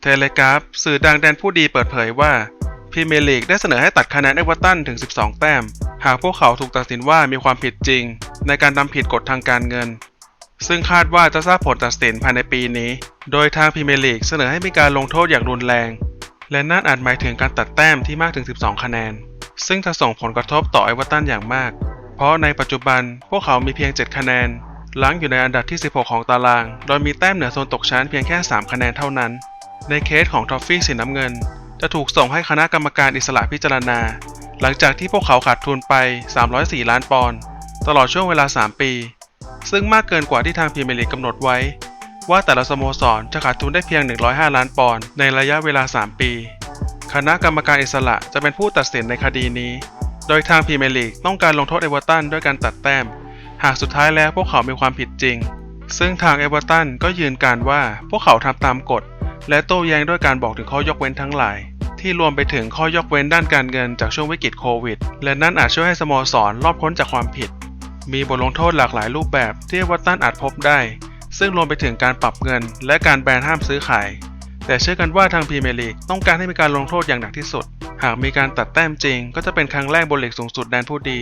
เทเลกราฟสื่อดังแดนผู้ดีเปิดเผยว่าพรีเมียร์ลีกได้เสนอให้ตัดคะแนนเอเวอร์ตันถึง 12 แต้ม หากพวกเขาถูกตัดสินว่ามีความผิดจริง ในการทำผิดกฎทางการเงิน ซึ่งคาดว่าจะทราบผลตัดสินภายในปีนี้ โดยทางพรีเมียร์ลีกเสนอให้มีการลงโทษอย่างรุนแรง และนั่นอาจหมายถึงการตัดแต้มที่มากถึง 12 คะแนน ซึ่งจะส่งผลกระทบต่อเอเวอร์ตันอย่างมาก เพราะในปัจจุบันพวกเขามีเพียง 7 คะแนน หลังอยู่ในอันดับที่ 16 ของตาราง โดยมีแต้มเหนือโซนตกชั้นเพียงแค่ 3 คะแนนเท่านั้น ในเคสของทอฟฟี่สีน้ำเงิน จะถูกส่งให้คณะกรรมการอิสระพิจารณา หลังจากที่พวกเขาขาดทุนไป 304 ล้านปอนด์ตลอดช่วงเวลา 3 ปี ซึ่งมากเกินกว่าที่ทางพรีเมียร์ลีกกำหนดไว้ ว่าแต่ละสโมสรจะขาดทุนได้เพียง 105 ล้านปอนด์ในระยะเวลา 3 ปี คณะกรรมการอิสระจะเป็นผู้ตัดสินในคดีนี้ โดยทางพรีเมียร์ลีกต้องการลงโทษเอเวอร์ตันด้วยการตัดแต้ม หากสุดท้ายแล้วพวกเขามีความผิดจริง ซึ่งทางเอเวอร์ตันก็ยืนการว่าพวกเขาทำตามกฎ และโต้แย้งด้วยการบอกถึงข้อยกเว้นทั้งหลาย ที่รวมไปถึงข้อยกเว้นด้านการเงินจากช่วงวิกฤตโควิด และนั่นอาจช่วยให้สโมสรรอดพ้นจากความผิด มีบทลงโทษหลากหลายรูปแบบที่เอเวอร์ตันอาจพบได้ ซึ่งรวมไปถึงการปรับเงิน และการแบนห้ามซื้อขายแต่เชื่อกันว่าทางพรีเมียร์ลีกต้องการให้มีการลงโทษอย่างหนักที่สุด หากมีการตัดแต้มจริง ก็จะเป็นครั้งแรกบนลีกสูงสุดแดนผู้ดี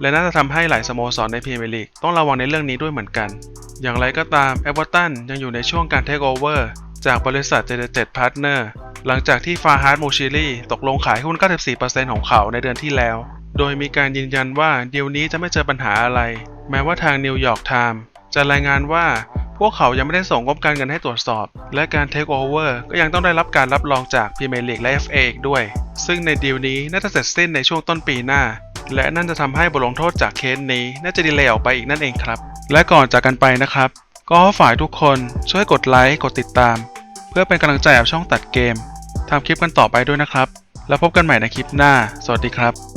และน่าจะทำให้หลายสโมสรในพรีเมียร์ลีกต้องระวังในเรื่องนี้ด้วยเหมือนกัน อย่างไรก็ตามเอเวอร์ตันยังอยู่ในช่วงการเทคโอเวอร์จากบริษัท JJ7 Partner หลังจากที่ฟาฮาร์ดมูชิลีตกลงขายหุ้น 94%ของเขาในเดือนที่แล้ว โดยมีการยืนยันว่าเดีลนี้จะไม่เจอปัญหาอะไร แม้ว่าทางนิวยอร์กไทม์จะรายงานว่าพวกเขายังไม่ได้ส่งงบการเงินให้ตรวจสอบ และการเทคโอเวอร์ก็ยังต้องได้รับการรับรองจากพรีเมียร์ลีกและ FA อีกด้วย ซึ่งในดีลนี้น่าจะเสร็จสิ้นในช่วงต้นปีหน้า และนั่นจะทำให้บทลงโทษจากเคสนี้ น่าจะดีเลย์ออกไปอีกนั่นเองครับ และก่อนจากกันไปนะครับ ก็ฝ่ายทุกคนช่วยกดไลค์กดติดตาม เพื่อเป็นกำลังใจกับช่องตัดเกมทำคลิปกันต่อไปด้วยนะครับ แล้วพบกันใหม่ในคลิปหน้า สวัสดีครับ